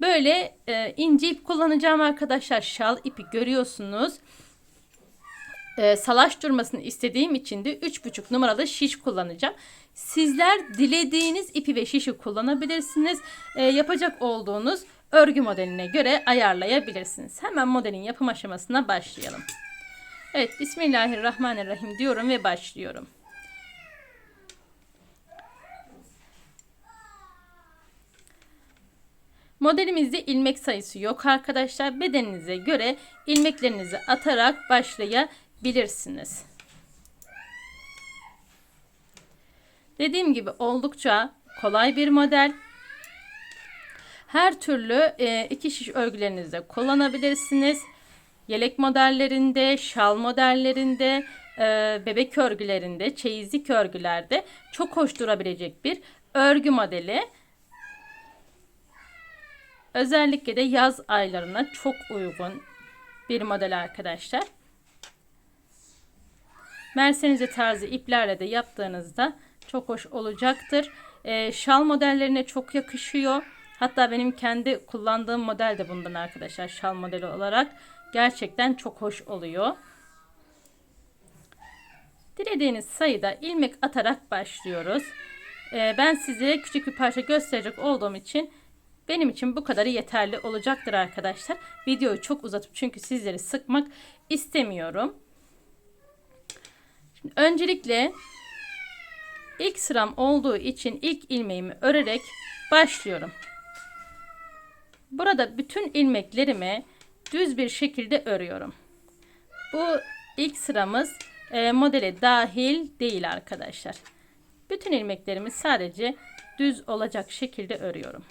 Böyle e, ince ip kullanacağım arkadaşlar. Şal ipi görüyorsunuz. E, salaş durmasını istediğim için de 3,5 numaralı şiş kullanacağım. Sizler dilediğiniz ipi ve şişi kullanabilirsiniz. E, yapacak olduğunuz örgü modeline göre ayarlayabilirsiniz. Hemen modelin yapım aşamasına başlayalım. Evet Bismillahirrahmanirrahim diyorum ve başlıyorum. Modelimizde ilmek sayısı yok arkadaşlar. Bedeninize göre ilmeklerinizi atarak başlayabilirsiniz. Dediğim gibi oldukça kolay bir model. Her türlü e, iki şiş örgülerinizde kullanabilirsiniz. Yelek modellerinde, şal modellerinde, e, bebek örgülerinde, çeyizlik örgülerde çok hoş durabilecek bir örgü modeli. Özellikle de yaz aylarına çok uygun bir model arkadaşlar. Mersenize tarzı iplerle de yaptığınızda çok hoş olacaktır. E, şal modellerine çok yakışıyor. Hatta benim kendi kullandığım model de bundan arkadaşlar. Şal modeli olarak gerçekten çok hoş oluyor. Dilediğiniz sayıda ilmek atarak başlıyoruz. E, ben size küçük bir parça gösterecek olduğum için benim için bu kadarı yeterli olacaktır arkadaşlar. Videoyu çok uzatıp çünkü sizleri sıkmak istemiyorum. Şimdi öncelikle ilk sıram olduğu için ilk ilmeğimi örerek başlıyorum. Burada bütün ilmeklerimi düz bir şekilde örüyorum. Bu ilk sıramız e, modele dahil değil arkadaşlar. Bütün ilmeklerimi sadece düz olacak şekilde örüyorum.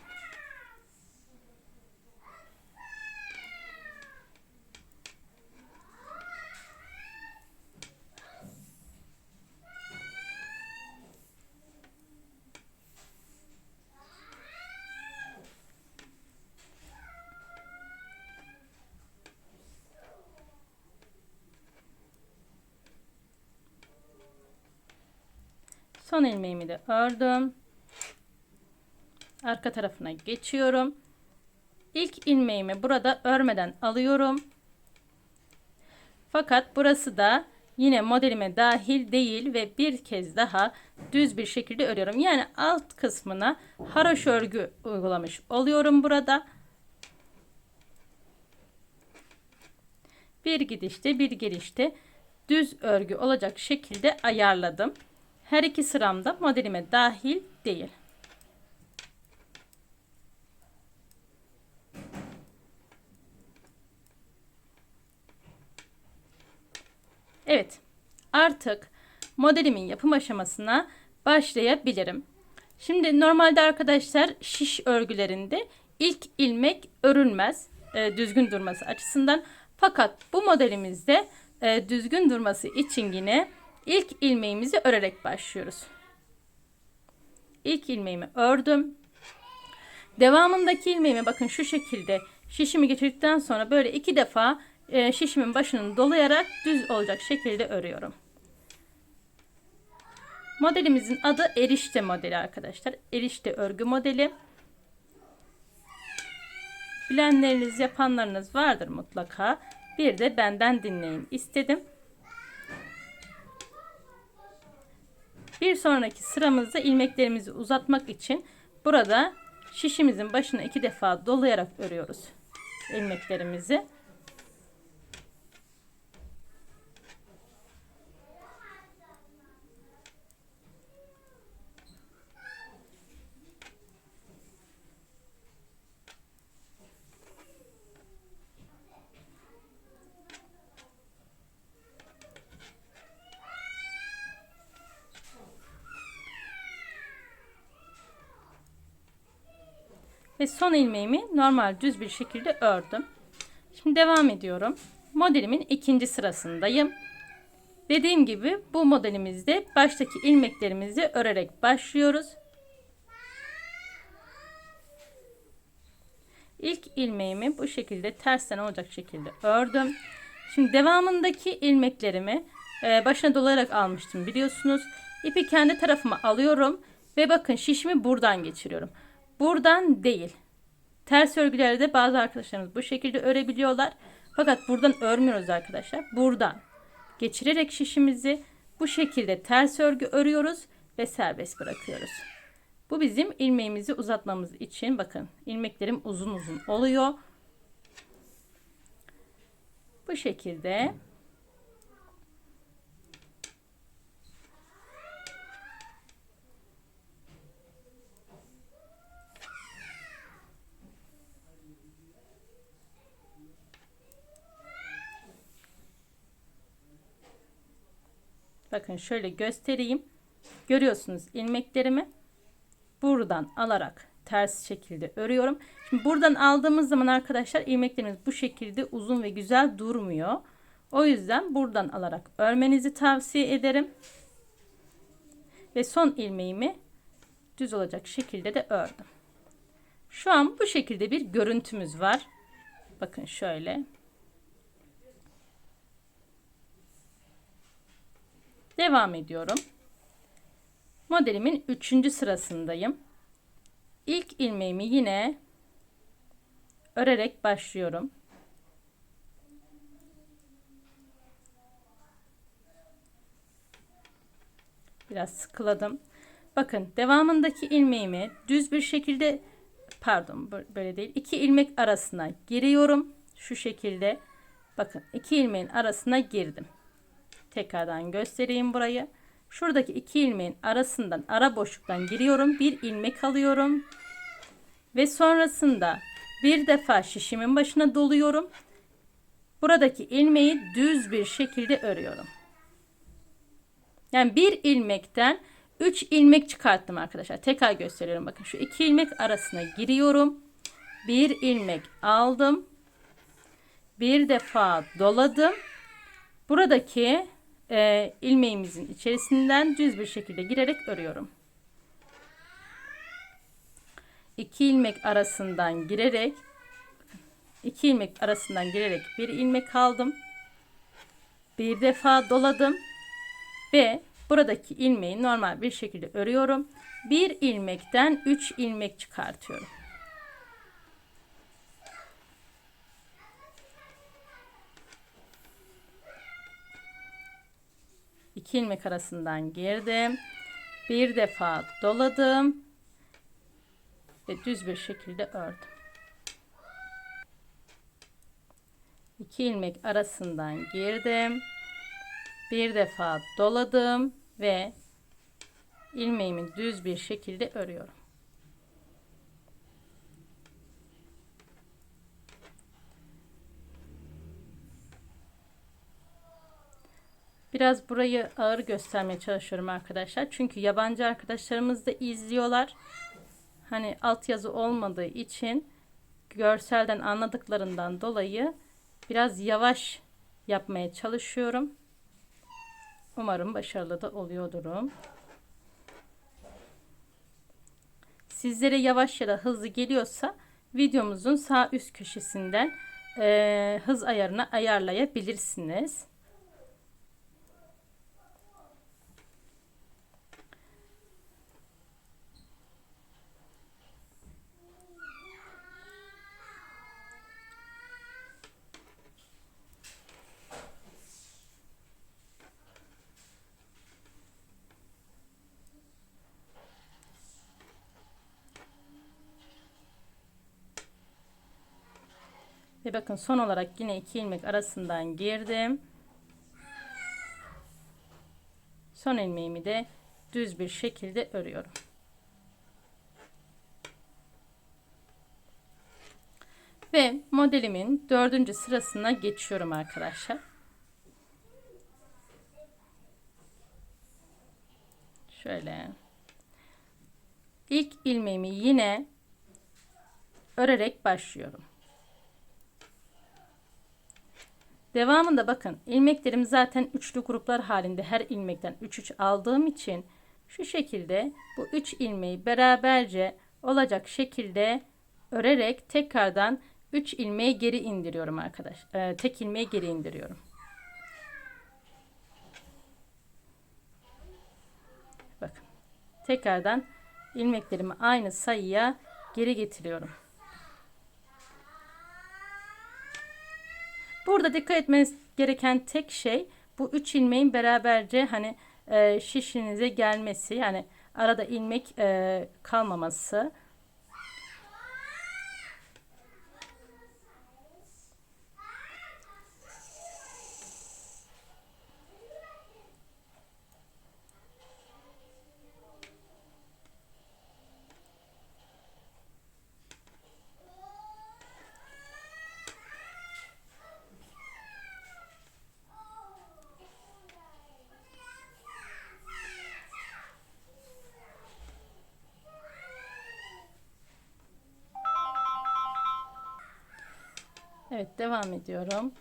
Son ilmeğimi de ördüm. Arka tarafına geçiyorum. İlk ilmeğimi burada örmeden alıyorum. Fakat burası da yine modelime dahil değil ve bir kez daha düz bir şekilde örüyorum. Yani alt kısmına haroş örgü uygulamış oluyorum burada. Bir gidişte bir gelişte düz örgü olacak şekilde ayarladım. Her iki sıramda modelime dahil değil. Evet. Artık modelimin yapım aşamasına başlayabilirim. Şimdi normalde arkadaşlar şiş örgülerinde ilk ilmek örülmez e, düzgün durması açısından. Fakat bu modelimizde e, düzgün durması için yine ilk ilmeğimizi örerek başlıyoruz. İlk ilmeğimi ördüm. Devamındaki ilmeğimi bakın şu şekilde şişimi geçirdikten sonra böyle iki defa e, şişimin başını dolayarak düz olacak şekilde örüyorum. Modelimizin adı erişte modeli arkadaşlar. Erişte örgü modeli. Bilenleriniz, yapanlarınız vardır mutlaka. Bir de benden dinleyin istedim. Bir sonraki sıramızda ilmeklerimizi uzatmak için burada şişimizin başına iki defa dolayarak örüyoruz ilmeklerimizi. Ve son ilmeğimi normal düz bir şekilde ördüm. Şimdi devam ediyorum. Modelimin ikinci sırasındayım. Dediğim gibi bu modelimizde baştaki ilmeklerimizi örerek başlıyoruz. İlk ilmeğimi bu şekilde tersten olacak şekilde ördüm. Şimdi devamındaki ilmeklerimi e, başına dolayarak almıştım biliyorsunuz. İpi kendi tarafıma alıyorum ve bakın şişimi buradan geçiriyorum. Buradan değil. Ters örgülerde bazı arkadaşlarımız bu şekilde örebiliyorlar. Fakat buradan örmüyoruz arkadaşlar. Buradan geçirerek şişimizi bu şekilde ters örgü örüyoruz ve serbest bırakıyoruz. Bu bizim ilmeğimizi uzatmamız için bakın ilmeklerim uzun uzun oluyor. Bu şekilde Bakın şöyle göstereyim. Görüyorsunuz ilmeklerimi buradan alarak ters şekilde örüyorum. Şimdi buradan aldığımız zaman arkadaşlar ilmeklerimiz bu şekilde uzun ve güzel durmuyor. O yüzden buradan alarak örmenizi tavsiye ederim. Ve son ilmeğimi düz olacak şekilde de ördüm. Şu an bu şekilde bir görüntümüz var. Bakın şöyle. Devam ediyorum. Modelimin 3. sırasındayım. İlk ilmeğimi yine örerek başlıyorum. Biraz sıkıladım. Bakın devamındaki ilmeğimi düz bir şekilde pardon böyle değil iki ilmek arasına giriyorum. Şu şekilde bakın iki ilmeğin arasına girdim. Tekrardan göstereyim burayı. Şuradaki iki ilmeğin arasından ara boşluktan giriyorum. Bir ilmek alıyorum. Ve sonrasında bir defa şişimin başına doluyorum. Buradaki ilmeği düz bir şekilde örüyorum. Yani bir ilmekten 3 ilmek çıkarttım arkadaşlar. Tekrar gösteriyorum. Bakın şu iki ilmek arasına giriyorum. Bir ilmek aldım. Bir defa doladım. Buradaki e, ilmeğimizin içerisinden düz bir şekilde girerek örüyorum. İki ilmek arasından girerek iki ilmek arasından girerek bir ilmek aldım. Bir defa doladım ve buradaki ilmeği normal bir şekilde örüyorum. Bir ilmekten 3 ilmek çıkartıyorum. 2 ilmek arasından girdim. Bir defa doladım ve düz bir şekilde ördüm. 2 ilmek arasından girdim. Bir defa doladım ve ilmeğimi düz bir şekilde örüyorum. Biraz burayı ağır göstermeye çalışıyorum arkadaşlar. Çünkü yabancı arkadaşlarımız da izliyorlar. Hani altyazı olmadığı için görselden anladıklarından dolayı biraz yavaş yapmaya çalışıyorum. Umarım başarılı da oluyordurum. Sizlere yavaş ya da hızlı geliyorsa videomuzun sağ üst köşesinden e, hız ayarını ayarlayabilirsiniz. Ve bakın son olarak yine iki ilmek arasından girdim. Son ilmeğimi de düz bir şekilde örüyorum. Ve modelimin dördüncü sırasına geçiyorum arkadaşlar. Şöyle. İlk ilmeğimi yine örerek başlıyorum. Devamında bakın ilmeklerim zaten üçlü gruplar halinde her ilmekten 3 3 aldığım için şu şekilde bu 3 ilmeği beraberce olacak şekilde örerek tekrardan 3 ilmeği geri indiriyorum arkadaş. Ee, tek ilmeği geri indiriyorum. Bakın. Tekrardan ilmeklerimi aynı sayıya geri getiriyorum. Burada dikkat etmeniz gereken tek şey bu üç ilmeğin beraberce hani e, şişinize gelmesi yani arada ilmek e, kalmaması. Evet devam ediyorum.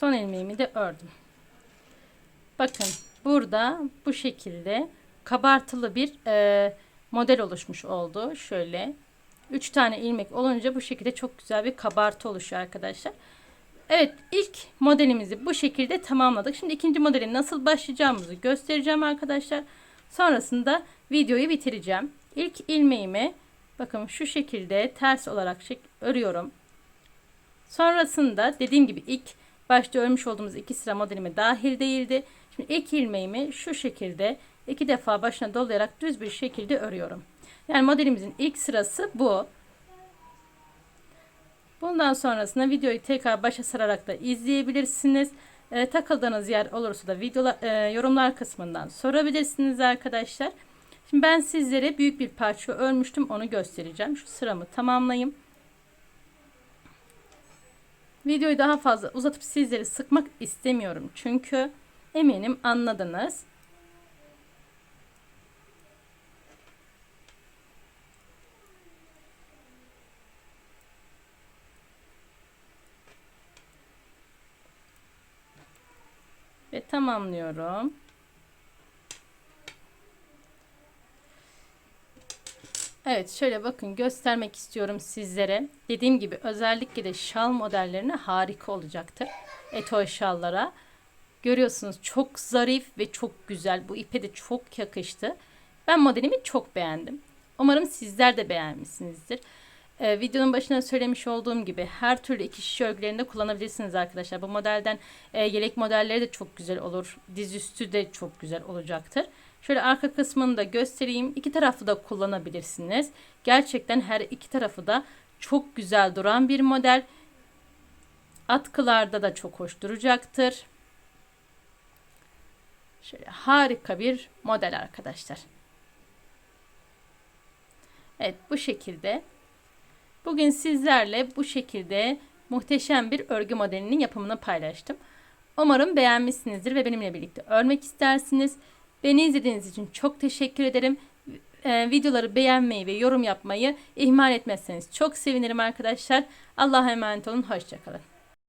Son ilmeğimi de ördüm. Bakın burada bu şekilde kabartılı bir e, model oluşmuş oldu. Şöyle 3 tane ilmek olunca bu şekilde çok güzel bir kabartı oluşuyor arkadaşlar. Evet ilk modelimizi bu şekilde tamamladık. Şimdi ikinci modeli nasıl başlayacağımızı göstereceğim arkadaşlar. Sonrasında videoyu bitireceğim. İlk ilmeğimi bakın şu şekilde ters olarak örüyorum. Sonrasında dediğim gibi ilk başta örmüş olduğumuz iki sıra modelime dahil değildi. Şimdi ilk ilmeğimi şu şekilde iki defa başına dolayarak düz bir şekilde örüyorum. Yani modelimizin ilk sırası bu. Bundan sonrasında videoyu tekrar başa sararak da izleyebilirsiniz. E, takıldığınız yer olursa da videolar, e, yorumlar kısmından sorabilirsiniz arkadaşlar. Şimdi ben sizlere büyük bir parça örmüştüm. Onu göstereceğim. Şu sıramı tamamlayayım. Videoyu daha fazla uzatıp sizleri sıkmak istemiyorum. Çünkü eminim anladınız. Ve tamamlıyorum. Evet şöyle bakın göstermek istiyorum sizlere. Dediğim gibi özellikle de şal modellerine harika olacaktır. Etol şallara. Görüyorsunuz çok zarif ve çok güzel. Bu ipe de çok yakıştı. Ben modelimi çok beğendim. Umarım sizler de beğenmişsinizdir. Ee, videonun başına söylemiş olduğum gibi her türlü iki şiş örgülerinde kullanabilirsiniz arkadaşlar. Bu modelden e, yelek modelleri de çok güzel olur. Dizüstü de çok güzel olacaktır. Şöyle arka kısmını da göstereyim. İki tarafı da kullanabilirsiniz. Gerçekten her iki tarafı da çok güzel duran bir model. Atkılarda da çok hoş duracaktır. Şöyle harika bir model arkadaşlar. Evet bu şekilde. Bugün sizlerle bu şekilde muhteşem bir örgü modelinin yapımını paylaştım. Umarım beğenmişsinizdir ve benimle birlikte örmek istersiniz. Beni izlediğiniz için çok teşekkür ederim. Ee, videoları beğenmeyi ve yorum yapmayı ihmal etmezseniz çok sevinirim arkadaşlar. Allah'a emanet olun. Hoşçakalın.